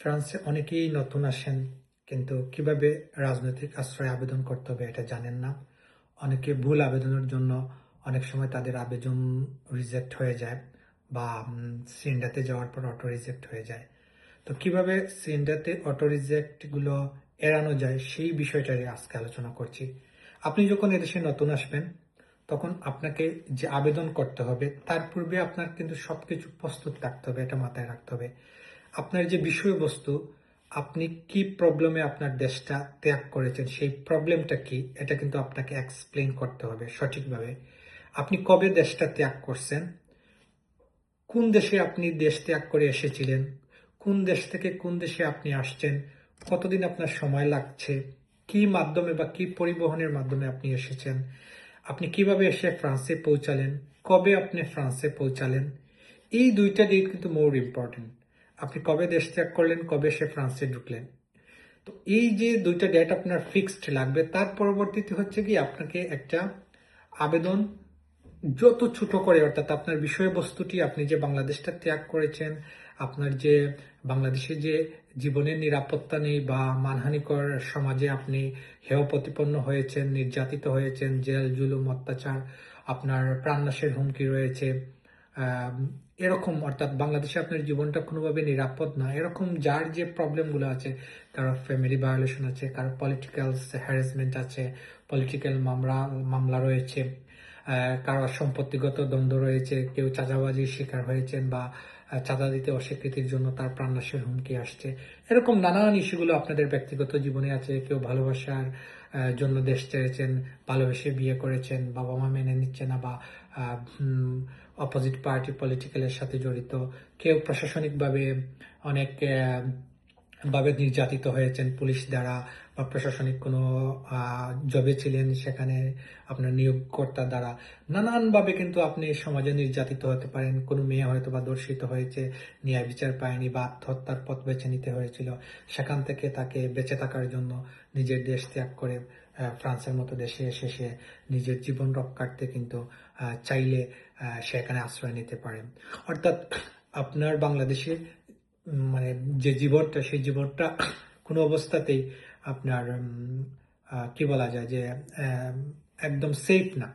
ফ্রান্সে অনেকেই নতুন আসেন, কিন্তু কীভাবে রাজনৈতিক আশ্রয় আবেদন করতে হবে এটা জানেন না। অনেকে ভুল আবেদনের জন্য অনেক সময় তাদের আবেদন রিজেক্ট হয়ে যায় বা সিন্ডাতে যাওয়ার পর অটো রিজেক্ট হয়ে যায়। তো কীভাবে সিন্ডাতে অটো রিজেক্টগুলো এড়ানো যায় সেই বিষয়টারই আজকে আলোচনা করছি। আপনি যখন এদেশে নতুন আসবেন, তখন আপনাকে যে আবেদন করতে হবে, তার পূর্বে আপনার কিন্তু সবকিছু প্রস্তুত রাখতে হবে, এটা মাথায় রাখতে হবে। আপনার যে বিষয়বস্তু, আপনি কি প্রবলেমে আপনার দেশটা ত্যাগ করেছেন, সেই প্রবলেমটা কি, এটা কিন্তু আপনাকে এক্সপ্লেন করতে হবে সঠিকভাবে। আপনি কবে দেশটা ত্যাগ করছেন? কোন দেশে আপনি দেশ ত্যাগ করে এসেছিলেন? কোন দেশ থেকে কোন দেশে আপনি আসছেন? কতদিন আপনার সময় লাগছে? কি মাধ্যমে বা কি পরিবহনের মাধ্যমে আপনি এসেছেন? আপনি কীভাবে এসে ফ্রান্সে পৌঁছালেন? কবে আপনি ফ্রান্সে পৌঁছালেন? এই দুইটা ডেট কিন্তু মোর ইম্পর্টেন্ট আপনি কবে দেশ ত্যাগ করলেন, কবে সে ফ্রান্সে ঢুকলেন? তো এই যে দুইটা ডেট আপনার ফিক্সড লাগবে, তার পরবর্তীতে হচ্ছে কি আপনাকে একটা আবেদন যত ছোট করে, অর্থাৎ আপনার বিষয়বস্তুটি, আপনি যে বাংলাদেশটা ত্যাগ করেছেন, আপনার যে বাংলাদেশে যে জীবনের নিরাপত্তা নেই বা মানহানিকর সমাজে আপনি হেয় প্রতিপন্ন হয়েছেন, নির্যাতিত হয়েছেন, জেল, জুলুম, অত্যাচার, আপনার প্রাণনাশের হুমকি রয়েছে এরকম, অর্থাৎ বাংলাদেশে আপনার জীবনটা কোনোভাবে নিরাপদ না। এরকম যার যে প্রবলেমগুলো আছে, কারও ফ্যামিলি ভায়োলেশন আছে, কারও পলিটিক্যাল হ্যারাসমেন্ট আছে পলিটিক্যাল মামলা মামলা রয়েছে কারও সম্পত্তিগত দ্বন্দ্ব রয়েছে, কেউ চাঁদাবাজির শিকার হয়েছেন বা চাঁদা দিতে অস্বীকৃতির জন্য তার প্রাণনাশের হুমকি আসছে। এরকম নানান ইস্যুগুলো আপনাদের ব্যক্তিগত জীবনে আছে। কেউ ভালোবাসার জন্য দেশ ছেড়েছেন, ভালোবেসে বিয়ে করেছেন বাবা মা মেনে নিচ্ছে না বা অপোজিট পার্টি পলিটিক্যালের সাথে জড়িত। কেউ প্রশাসনিকভাবে অনেক ভাবে নির্যাতিত হয়েছেন পুলিশ দ্বারা বা প্রশাসনিক কোনো জবে ছিলেন সেখানে আপনার নিয়োগকর্তা দ্বারা। নানানভাবে কিন্তু আপনি সমাজে নির্যাতিত হতে পারেন, কোনো মেয়ে হয়তো বা দর্শিত হয়েছে, ন্যায় বিচার পায়নি বা আত্মহত্যার পথ বেছে নিতে হয়েছিল। সেখান থেকে তাকে বেঁচে থাকার জন্য নিজের দেশ ত্যাগ করে ফ্রান্সের মতো দেশে এসে সে নিজের জীবন রক্ষার্থে কিন্তু চাইলে সেখানে আশ্রয় নিতে পারেন। অর্থাৎ আপনার বাংলাদেশে মানে যে জীবনটা, সেই জীবনটা কোনো অবস্থাতেই আপনার কি বলা যায় যে একদম সেফ না।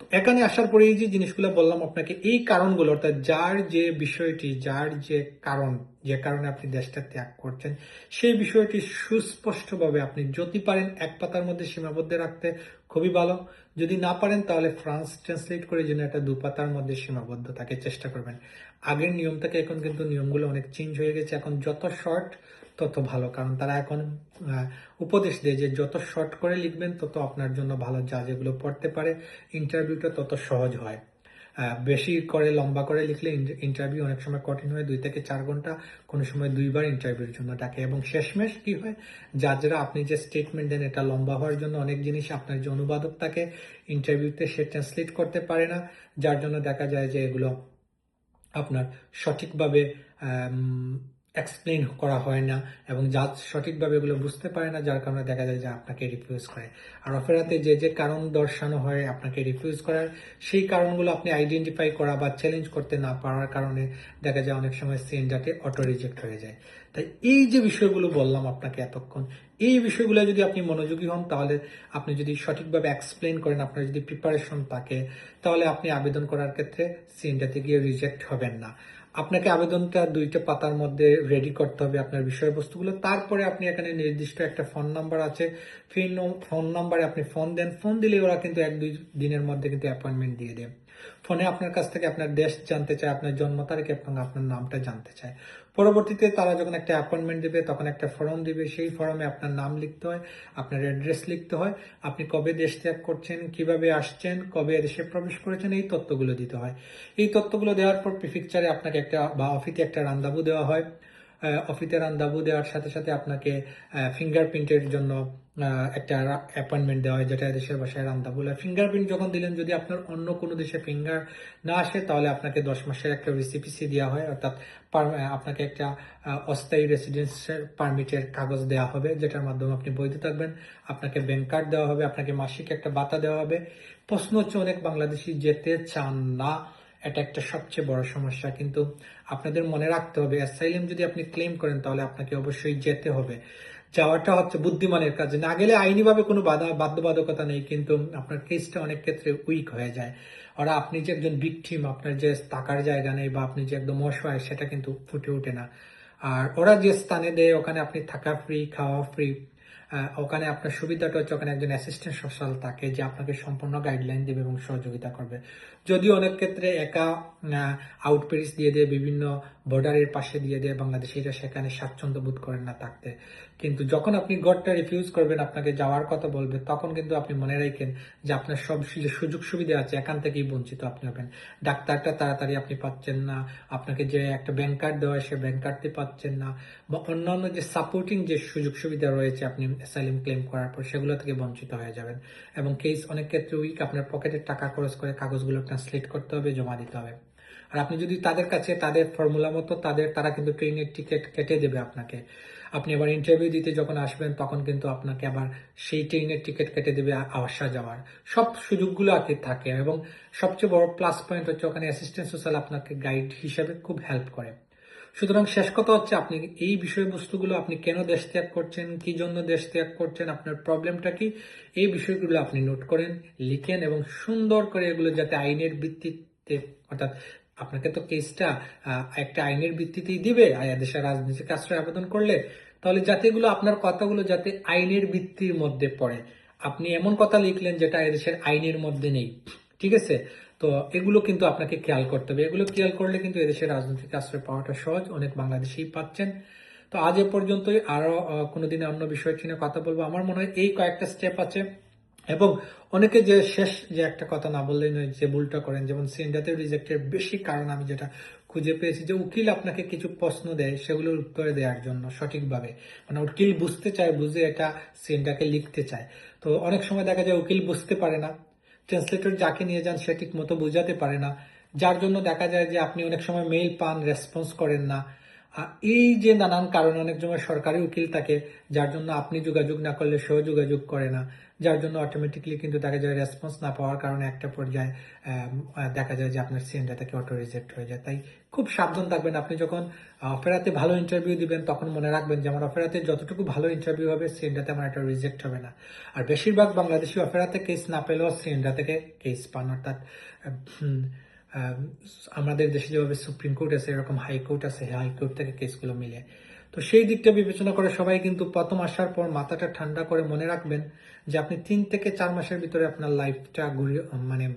তো এখানে আসার পরে এই যে জিনিসগুলো বললাম আপনাকে, এই কারণগুলো, অর্থাৎ যার যে বিষয়টি, যার যে কারণ, যে কারণে আপনি দেশটা ত্যাগ করছেন, সেই বিষয়টি সুস্পষ্টভাবে আপনি যদি পারেন এক পাতার মধ্যে সীমাবদ্ধ রাখতে খুবই ভালো। যদি না পারেন, তাহলে ফ্রান্স ট্রান্সলেট করে যেন একটা দু পাতার মধ্যে সীমাবদ্ধ থাকে, চেষ্টা করবেন। আগের নিয়ম থেকে এখন কিন্তু নিয়মগুলো অনেক চেঞ্জ হয়ে গেছে। এখন যত শর্ট তত ভালো। কারণ তারা এখন উপদেশ দেয় যে যত শর্ট করে লিখবেন, তত আপনার জন্য ভালো। যা যেগুলো পড়তে পারে ইন্টারভিউটা তত সহজ হয়। বেশি করে লম্বা করে লিখলে ইন্টারভিউ অনেক সময় কঠিন হয়, দুই থেকে চার ঘণ্টা, কোনো সময় দুইবার ইন্টারভিউর জন্য ডাকে। এবং শেষমেশ কি হয় যারা আপনি যে স্টেটমেন্ট দেন, এটা লম্বা হওয়ার জন্য অনেক জিনিস আপনার যে অনুবাদক থাকে ইন্টারভিউতে সে ট্রান্সলেট করতে পারে না, যার জন্য দেখা যায় যে এগুলো আপনার সঠিকভাবে এক্সপ্লেন করা হয় না এবং যা সঠিকভাবে এগুলো বুঝতে পারে না, যার কারণে দেখা যায় যে আপনাকে রিফিউজ করে। আর অফেরাতে যে যে কারণ দর্শানো হয় আপনাকে রিফিউজ করার, সেই কারণগুলো আপনি আইডেন্টিফাই করা বা চ্যালেঞ্জ করতে না পারার কারণে দেখা যায় অনেক সময় সিএনডাতে অটো রিজেক্ট হয়ে যায়। তাই এই যে বিষয়গুলো বললাম আপনাকে এতক্ষণ, এই বিষয়গুলো যদি আপনি মনোযোগী হন, তাহলে আপনি যদি সঠিকভাবে এক্সপ্লেন করেন, আপনার যদি প্রিপারেশন থাকে, তাহলে আপনি আবেদন করার ক্ষেত্রে সিএনডাতে গিয়ে রিজেক্ট হবেন না। আপনাকে আবেদনটা দুইটা পাতার মধ্যে রেডি করতে হবে আপনার বিষয়বস্তুগুলো। তারপরে আপনি এখানে নির্দিষ্ট একটা ফোন নাম্বার আছে। ফোন নাম্বারে আপনি ফোন দেন। ফোন দিলে ওরা কিন্তু এক দুই দিনের মধ্যে কিন্তু অ্যাপয়েন্টমেন্ট দিয়ে দেয়। ফোনে আপনার কাছ থেকে আপনার দেশ জানতে চায়, আপনার জন্ম তারিখ এবং আপনার নামটা জানতে চায়। পরবর্তীতে তারা যখন একটা অ্যাপয়েন্টমেন্ট দেবে, তখন একটা ফর্ম দিবে। সেই ফর্মে আপনার নাম লিখতে হয়, আপনার অ্যাড্রেস লিখতে হয়, আপনি কবে দেশ ত্যাগ করছেন, কীভাবে আসছেন, কবে দেশে প্রবেশ করেছেন, এই তথ্যগুলো দিতে হয়। এই তথ্যগুলো দেওয়ার পর প্রিফিকচারে আপনাকে একটা বা অফিসে একটা রান্দাবু দেওয়া হয়। অফিতে রান্দাবু দেওয়ার সাথে সাথে আপনাকে ফিঙ্গারপ্রিন্টের জন্য একটা অ্যাপয়েন্টমেন্ট দেওয়া হয়, যেটা দেশের ভাষায় রান্দাবু ফিঙ্গারপ্রিন্ট যখন দিলেন, যদি আপনার অন্য কোনো দেশে ফিঙ্গার না আসে, তাহলে আপনাকে দশ মাসের একটা রিসিপিসি দেওয়া হয়। অর্থাৎ আপনাকে একটা অস্থায়ী রেসিডেন্সের পারমিটের কাগজ দেওয়া হবে, যেটার মাধ্যমে আপনি বৈধ থাকবেন। আপনাকে ব্যাংক কার্ড দেওয়া হবে, আপনাকে মাসিক একটা বাতা দেওয়া হবে। প্রশ্ন হচ্ছে, অনেক বাংলাদেশি যেতে চান না। এটা একটা সবচেয়ে বড় সমস্যা। কিন্তু আপনাদের মনে রাখতে হবে অ্যাসাইলেম যদি আপনি ক্লেম করেন, তাহলে আপনাকে অবশ্যই যেতে হবে। যাওয়াটা হচ্ছে বুদ্ধিমানের কাজে। না গেলে আইনিভাবে কোনো বাধা, বাধ্যবাধকতা নেই, কিন্তু আপনার কেসটা অনেক ক্ষেত্রে উইক হয়ে যায়। ওরা আপনি যে একজন ভিকটিম আপনার যে থাকার জায়গা নেই বা আপনি যে একদম অসহায়, সেটা কিন্তু ফুটে ওঠে না। আর ওরা যে স্থানে দেয়, ওখানে আপনি থাকা ফ্রি খাওয়া ফ্রি ওখানে আপনার সুবিধাটা হচ্ছে ওখানে একজন অ্যাসিস্ট্যান্ট সোশ্যাল থাকে যে আপনাকে সম্পূর্ণ গাইডলাইন দেবে এবং সহযোগিতা করবে। যদিও অনেক ক্ষেত্রে একা আউটপেরিস দিয়ে দেয়, বিভিন্ন বর্ডারের পাশে দিয়ে দেয়, বাংলাদেশিরা সেখানে স্বাচ্ছন্দ্য বোধ করেন না থাকতে। কিন্তু যখন আপনি গডটা রিফিউজ করবেন, আপনাকে যাওয়ার কথা বলবে, তখন কিন্তু আপনি মনে রাখেন যে আপনার সব সুযোগ সুবিধা আছে, এখান থেকেই বঞ্চিত আপনি হবেন। ডাক্তারটা তাড়াতাড়ি আপনি পাচ্ছেন না, আপনাকে যে একটা ব্যাংক কার্ড দেওয়া সে ব্যাংক কার্ডটি পাচ্ছেন না, বা অন্যান্য যে সাপোর্টিং যে সুযোগ সুবিধা রয়েছে আপনি অ্যাসাইলিম ক্লেম করার পর, সেগুলো থেকে বঞ্চিত হয়ে যাবেন। এবং কেস অনেক ক্ষেত্রে উইক আপনার পকেটের টাকা খরচ করে কাগজগুলো ট্রান্সলেট করতে হবে, জমা দিতে হবে। আর আপনি যদি তাদের কাছে, তাদের ফর্মুলা মতো, তাদের, তারা কিন্তু ট্রেনের টিকিট কেটে দেবে আপনাকে। আপনি আবার ইন্টারভিউ দিতে যখন আসবেন, তখন কিন্তু আপনাকে আবার সেই ট্রেনের টিকিট কেটে দেবে আসা যাওয়ার সব সুযোগগুলো কি থাকে এবং সবচেয়ে বড় প্লাস পয়েন্ট হচ্ছে ওখানে অ্যাসিস্ট্যান্ট সোশ্যাল আপনাকে গাইড হিসেবে খুব হেল্প করে। সুতরাং শেষ কথা হচ্ছে আপনি এই বিষয়বস্তুগুলো আপনি কেন দেশ ত্যাগ করছেন, কি জন্য দেশ ত্যাগ করছেন, আপনার প্রবলেমটা কি, এই বিষয়গুলো আপনি নোট করেন, লিখেন এবং সুন্দর করে এগুলো যাতে আইনের ভিত্তিতে অর্থাৎ আপনাকে তো কেসটা একটা আইনের ভিত্তিতেই দিবে দেশের রাজনীতিক আশ্রয় আবেদন করলে। তাহলে যাতে এগুলো আপনার কথাগুলো যাতে আইনের ভিত্তির মধ্যে পড়ে। আপনি এমন কথা লিখলেন যেটা এদেশের আইনের মধ্যে নেই। ঠিক আছে? তো এগুলো কিন্তু আপনাকে খেয়াল করতে হবে। এগুলো খেয়াল করলে কিন্তু এদেশের রাজনৈতিক আশ্রয় পাওয়াটা সহজ। অনেক বাংলাদেশেই পাচ্ছেন। তো আজ এ পর্যন্তই। আরও কোনোদিন অন্য বিষয় নিয়ে কথা বলব। আমার মনে হয় এই কয়েকটা স্টেপ আছে। এবং অনেকে যে শেষ যে একটা কথা না বললে নয়, যে ভুলটা করেন, যেমন সেন্ডাতে রিজেক্টের বেশি কারণ আমি যেটা খুঁজে পেয়েছি যে উকিল আপনাকে কিছু প্রশ্ন দেয়, সেগুলোর উত্তরে দেওয়ার জন্য সঠিকভাবে। মানে উকিল বুঝতে চায়, বুঝে এটা সেন্ডাকে লিখতে চায়। তো অনেক সময় দেখা যায় উকিল বুঝতে পারে না। ট্রান্সলেটর যাকে নিয়ে যান, সে ঠিক মতো বোঝাতে পারে না। যার জন্য দেখা যায় যে আপনি অনেক সময় মেইল পান রেসপন্স করেন না। এই যে নানান কারণে অনেক সময় সরকারি উকিল থাকে, যার জন্য আপনি যোগাযোগ না করলে সেও যোগাযোগ করে না। যার জন্য অটোমেটিকলি কিন্তু দেখা যায় রেসপন্স না পাওয়ার কারণে একটা পর্যায়ে দেখা যায় যে আপনার সিএনটা থেকে অটো রিজেক্ট হয়ে যায়। তাই খুব সাবধান থাকবেন। আপনি যখন অফেরাতে ভালো ইন্টারভিউ দিবেন, তখন মনে রাখবেন যে আমার অফেরাতে যতটুকু ভালো ইন্টারভিউ হবে সিএনটাতে আমার একটা রিজেক্ট হবে না। আর বেশিরভাগ বাংলাদেশি অফেরাতে কেস না পেলেও সিএনটা থেকে কেস পান। অর্থাৎ আমাদের দেশে যেভাবে সুপ্রিম কোর্ট আছে, এরকম হাইকোর্ট আছে হাইকোর্ট থেকে কেসগুলো মিলে। তো সেই দিকটা বিবেচনা করে সবাই কিন্তু প্রথম আসার পর মাথাটা ঠান্ডা করে মনে রাখবেন যে আপনি তিন থেকে চার মাসের ভিতরে আপনার লাইফটা ঘুরিয়ে মানে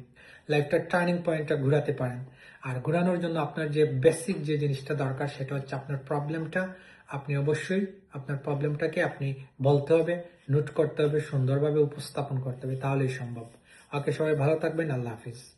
লাইফটার টার্নিং পয়েন্টটা ঘুরাতে পারেন। আর ঘোরানোর জন্য আপনার যে বেসিক যে জিনিসটা দরকার সেটা হচ্ছে আপনার প্রবলেমটা আপনি অবশ্যই আপনার প্রবলেমটাকে আপনি বলতে হবে, নোট করতে হবে, সুন্দরভাবে উপস্থাপন করতে হবে, তাহলেই সম্ভব। ওকে, সবাই ভালো থাকবেন, আল্লাহ হাফিজ।